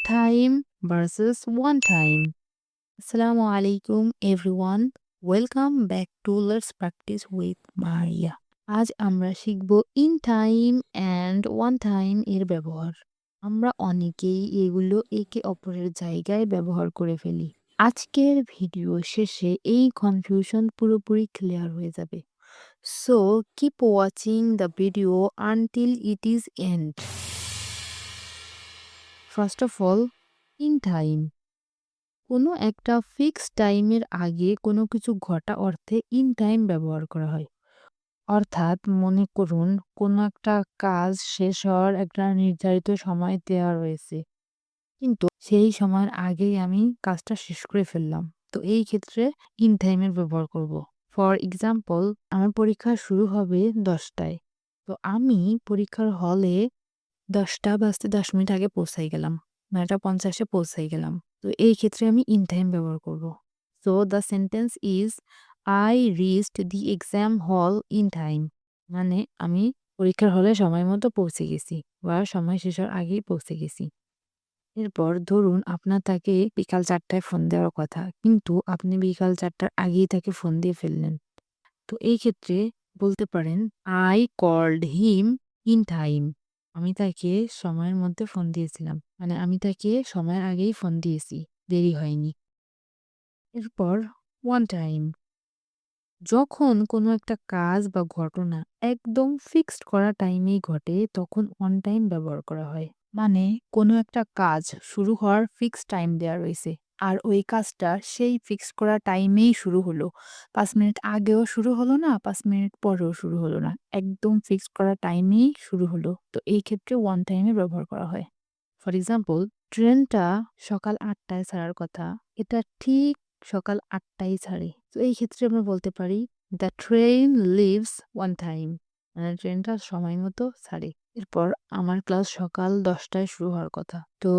time versus one time. Assalamu alaikum, everyone. Welcome back to let's practice with Maria আজ আমরা শিখব in time and on time এর ব্যবহার। আমরা অনেকেই এগুলো একে অপরের জায়গায় ব্যবহার করে ফেলি। আজকের ভিডিও শেষে এই কনফিউশন পুরোপুরি ক্লিয়ার হয়ে যাবে। So keep watching the video until it is end first of all in time কোনো একটা ফিক্সড টাইমের আগে কোনো কিছু ঘটা অর্থে ইন টাইম ব্যবহার করা হয়। অর্থাৎ মনে করুন, কোনো একটা কাজ শেষ হওয়ার একটা নির্ধারিত সময় দেওয়া রয়েছে। কিন্তু সেই সময়ের আগেই আমি কাজটা শেষ করে ফেললাম। তো এই ক্ষেত্রে ইন টাইমের ব্যবহার করব। ফর এক্সাম্পল আমার পরীক্ষা শুরু হবে দশটায়। তো আমি পরীক্ষার হলে দশটা বাজতে দশ মিনিট আগে পৌঁছাই গেলাম। নয়টা পঞ্চাশে পৌঁছাই গেলাম। তো এই ক্ষেত্রে আমি ইন টাইম ব্যবহার করব। So the sentence is I reached the exam hall in time মানে আমি পরীক্ষার হলে সময় মতো পৌঁছে গেছি বা সময় শেষের আগেই পৌঁছে গেছি। এরপর ধরুন আপনার তাকে বিকাল চারটায় ফোন দেওয়ার কথা, কিন্তু আপনি বিকাল চারটার আগেই তাকে ফোন দিয়ে ফেললেন। তো এই ক্ষেত্রে বলতে পারেন I called him in time আমি তাকে সময়ের মধ্যে ফোন দিয়েছিলাম। মানে আমি তাকে সময়ের আগেই ফোন দিয়েছি, দেরি হয়নি। এরপর ওয়ান টাইম যখন কোনো একটা কাজ বা ঘটনা একদম ফিক্সড করা টাইমেই ঘটে, তখন অন টাইম ব্যবহার করা হয়। মানে কোনো একটা কাজ শুরু হওয়ার ফিক্সড টাইম দেওয়া রয়েছে। আর ওই কাজটা সেই ফিক্সড করা টাইমেই শুরু হলো। পাঁচ মিনিট আগেও শুরু হলো না, পাঁচ মিনিট পরেও শুরু হলো না। একদম ফিক্স করা টাইমেই শুরু হলো। তো এই ক্ষেত্রে ওয়ান টাইমে ব্যবহার করা হয়। ফর এক্সাম্পল ট্রেনটা সকাল আটটায় ছাড়ার কথা। এটা ঠিক সকাল আটটায় ছাড়ে। তো এই ক্ষেত্রে আমরা বলতে পারি the train leaves on time মানে ট্রেনটা সময় মতো ছাড়ে। এরপর আমার ক্লাস সকাল দশটায় শুরু হওয়ার কথা। তো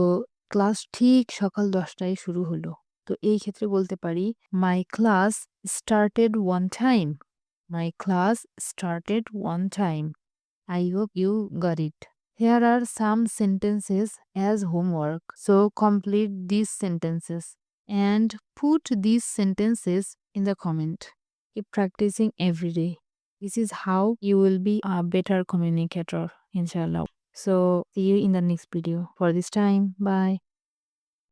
ক্লাস ঠিক সকাল দশটায় শুরু হলো। তো এই ক্ষেত্রে বলতে পারি my class started on time my class started on time I hope you got it here are some sentences as homework so complete this sentences and put this sentences in the comment E practicing everyday this is how you will be a better communicator ইনশাল্লাহ So see you in the next video. For this time, bye.